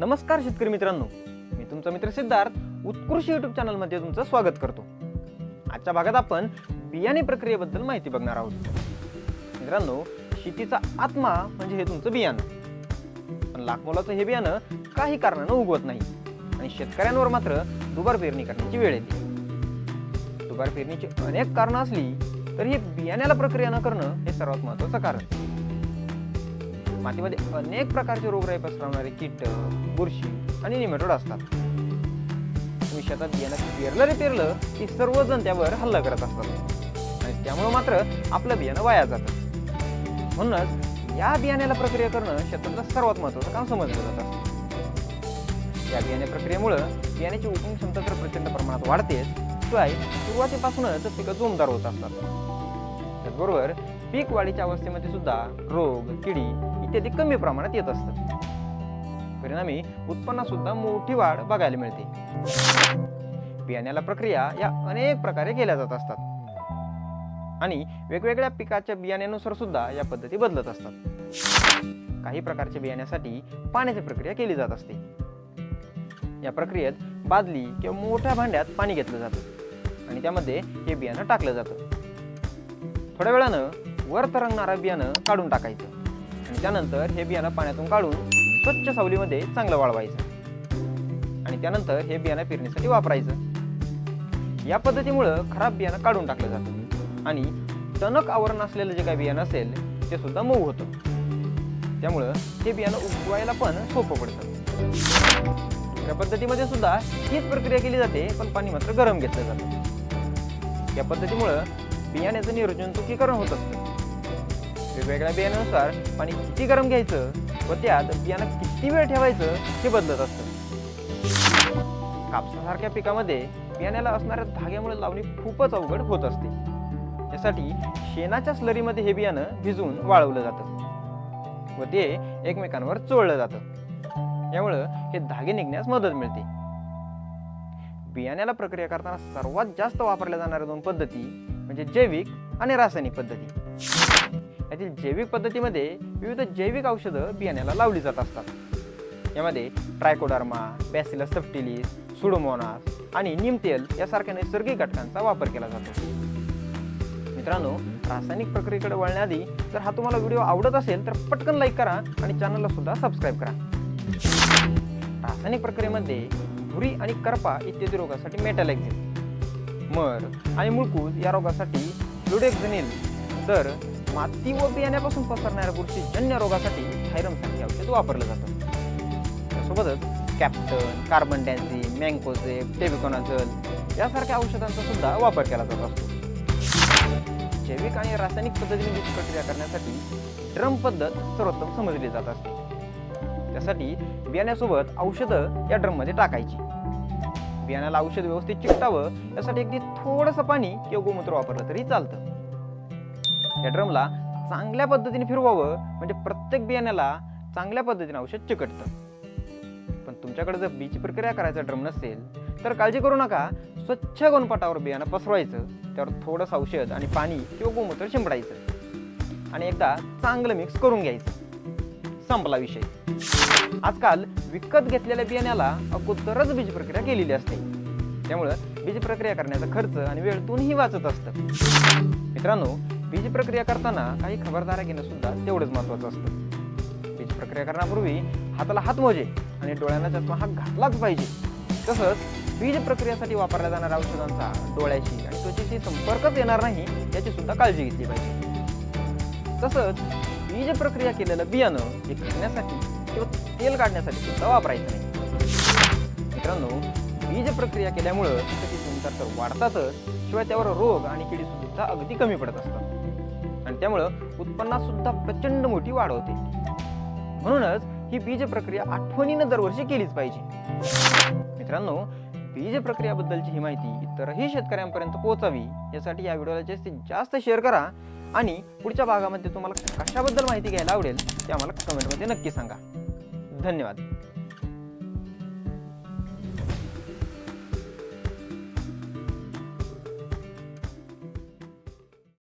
नमस्कार शेतकरी मित्रांनो. मी तुमचा मित्र सिद्धार्थ उत्कृष्ट युट्यूब चॅनलमध्ये तुमचं स्वागत करतो. आजच्या भागात आपण बियाणे प्रक्रियेबद्दल माहिती बघणार आहोत. मित्रांनो शेतीचा आत्मा म्हणजे हे तुमचं बियाणं. पण लाखमोलाचं हे बियाणं काही कारणानं उगवत नाही. आणि शेतकऱ्यांवर मात्र दुबार पेरणी करण्याची वेळ येते. दुबार पेरणीची अनेक कारणं असली तरी हे बियाण्याला प्रक्रिया न करणं हे सर्वात महत्त्वाचं कारण. मातीमध्ये अनेक प्रकारचे रोगराई पसरवणारे कीटक बुरशी आणि निमेटोड असतात. तुम्ही शेतात बियाणं पेरलं रे पेरलं की सर्वजण त्यावर हल्ला करत असतात. आणि त्यामुळं मात्र आपलं बियाणं वाया जातं. म्हणूनच या बियाण्याला प्रक्रिया करणं शेतातलं सर्वात महत्त्वाचं काम समजलं जात. असतं या बियाणे प्रक्रियेमुळं बियाण्याची उगवण क्षमता तर प्रचंड प्रमाणात वाढते. शिवाय सुरुवातीपासूनच पिकं जोमदार होत असतात. त्याचबरोबर पीक वाढीच्या अवस्थेमध्ये सुद्धा रोग किडी इत्यादी कमी प्रमाणात येत असतात. परिणामी उत्पन्न सुद्धा मोठी वाढ बघायला मिळते. बियाण्याला प्रक्रिया या अनेक प्रकारे केल्या जात असतात. आणि वेगवेगळ्या पिकाच्या बियाण्यानुसार सुद्धा या पद्धती बदलत असतात. काही प्रकारच्या बियाण्यासाठी पाण्याची प्रक्रिया केली जात असते. या प्रक्रियेत बादली किंवा मोठ्या भांड्यात पाणी घेतलं जातं आणि त्यामध्ये हे बियाणं टाकलं जातं. थोड्या वेळानं वर तरंगणारं बियाणं काढून टाकायचं. त्यानंतर हे बियाणं पाण्यातून काढून स्वच्छ सावलीमध्ये चांगलं वाळवायचं. आणि त्यानंतर हे बियाणं पेरणीसाठी वापरायचं. या पद्धतीमुळं खराब बियाणं काढून टाकलं जातं. आणि टणक आवरण असलेलं जे काही बियाणं असेल ते सुद्धा मऊ होतं. त्यामुळं हे बियाणं उगवायला पण सोपं पडतं. या पद्धतीमध्ये सुद्धा हीच प्रक्रिया केली जाते पण पाणी मात्र गरम घेतलं जातं. या पद्धतीमुळं बियाण्याचं नियोजन चुकीकरण होत असतं. वेगवेगळ्या बियाण्यानुसार पाणी किती गरम घ्यायचं व त्यात बियाणं किती वेळ ठेवायचं हे बदलत असतं. कापसासारख्या पिकामध्ये बियाण्याला असणाऱ्या धाग्यामुळे लावणी खूपच अवघड होत असते. यासाठी शेणाच्या स्लरीमध्ये हे बियाणं भिजवून वाळवलं जातं व ते एकमेकांवर चोळलं जातं. यामुळं हे धागे निघण्यास मदत मिळते. बियाण्याला प्रक्रिया करताना सर्वात जास्त वापरल्या जाणाऱ्या दोन पद्धती म्हणजे जैविक आणि रासायनिक पद्धती. यातील जैविक पद्धतीमध्ये विविध जैविक औषधं बियाण्याला लावली जात असतात. यामध्ये ट्रायकोडर्मा बॅसिला सप्टिलिस सुडोमोनास आणि निमतेल यासारख्या नैसर्गिक घटकांचा वापर केला जातो. मित्रांनो रासायनिक प्रक्रियेकडे वळण्याआधी जर हा तुम्हाला व्हिडिओ आवडत असेल तर पटकन लाईक करा आणि चॅनलला सुद्धा सबस्क्राईब करा. रासायनिक प्रक्रियेमध्ये भुरी आणि करपा इत्यादी रोगासाठी मेटॅलेक्झिन मर आणि मुळकूज या रोगासाठी लुडेक्झिनिल तर माती व बियाण्यापासून पसरणाऱ्या बुरशीजन्य रोगासाठी थायरमसारखे औषध वापरलं जातं त्यासोबतच कॅप्टन कार्बन डॅन्झी मँकोझेप टेबिकॉनाझल यासारख्या औषधांचा सुद्धा वापर केला जात असतो. जैविक आणि रासायनिक पद्धतीने बीज प्रक्रिया करण्यासाठी ड्रम पद्धत सर्वोत्तम समजली जात असते. त्यासाठी बियाण्यासोबत औषधं या ड्रममध्ये टाकायची. बियाण्याला औषध व्यवस्थित चिकटावं यासाठी अगदी थोडंसं पाणी किंवा गोमूत्र वापरलं तरी चालतं. या ड्रमला चांगल्या पद्धतीने फिरवावं म्हणजे प्रत्येक बियाण्याला चांगल्या पद्धतीने औषध चिकटतं. पण तुमच्याकडे जर बीज प्रक्रिया करायचा ड्रम नसेल तर काळजी करू नका. स्वच्छ गोणपाटावर बियाणं पसरवायचं त्यावर थोडंसं औषध आणि पाणी किंवा गोमूत्र शिंपडायचं. आणि एकदा चांगलं मिक्स करून घ्यायचं. संपला विषय. आजकाल विकत घेतलेल्या बियाण्याला अगोदरच बीज प्रक्रिया केलेली असते. त्यामुळं बीज प्रक्रिया करण्याचा खर्च आणि वेळ दोन्ही वाचत असतं. मित्रांनो बीज प्रक्रिया करताना काही खबरदाऱ्या घेणं सुद्धा तेवढंच महत्त्वाचं असतं. बीज प्रक्रिया करण्यापूर्वी हाताला हात मोजे आणि डोळ्यांना चष्मा हा घातलाच पाहिजे. तसंच बीज प्रक्रियासाठी वापरल्या जाणाऱ्या औषधांचा डोळ्याशी आणि त्वचेशी संपर्कच येणार नाही याची सुद्धा काळजी घेतली पाहिजे. तसंच बीज प्रक्रिया केलेलं बियाणं हे खाण्यासाठी किंवा तेल काढण्यासाठी सुद्धा वापरायचं नाही. मित्रांनो बीज प्रक्रिया केल्यामुळं त्याची गुणकार तर वाढतातच शिवाय त्यावर रोग आणि किडी सुद्धा अगदी कमी पडत असतात. आणि त्यामुळं उत्पन्नात सुद्धा प्रचंड मोठी वाढ होते. म्हणूनच ही बीज प्रक्रिया आठवणीनं दरवर्षी केलीच पाहिजे. मित्रांनो बीज प्रक्रियाबद्दलची ही माहिती इतरही शेतकऱ्यांपर्यंत पोहोचावी यासाठी या व्हिडिओला जास्तीत जास्त शेअर करा आणि पुढच्या भागामध्ये तुम्हाला कशाबद्दल माहिती घ्यायला आवडेल ते आम्हाला कमेंटमध्ये नक्की सांगा. धन्यवाद.